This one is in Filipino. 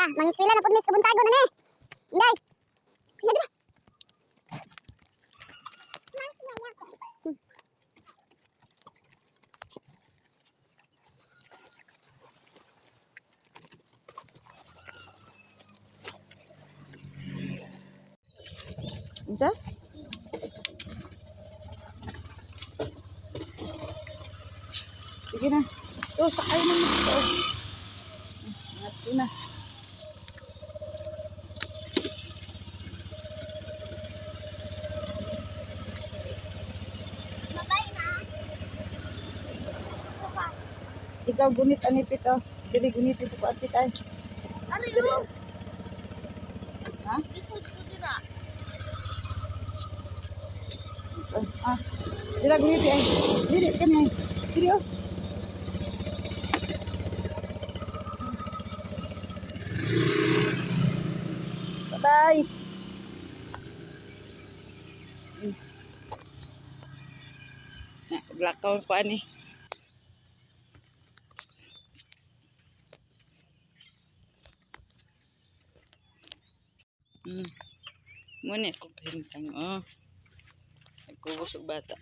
Na, mangiskwela na pud miss kabuntagon na ni. Inday. Sige dira. Unsa? Sige na. To, sakay na mo. To. Ingat na. ikaw gunit ani pito. Dili gunit ito ko ati tay. Ano yun? Ha? Lisod ko dira. Ah. Dila gunit eh. ay. Dili kani. Dili oh. Bye. bye hmm. belakang kuan nih. Hmm. Muna ko pahintang. Oh. Nagkubos og bata.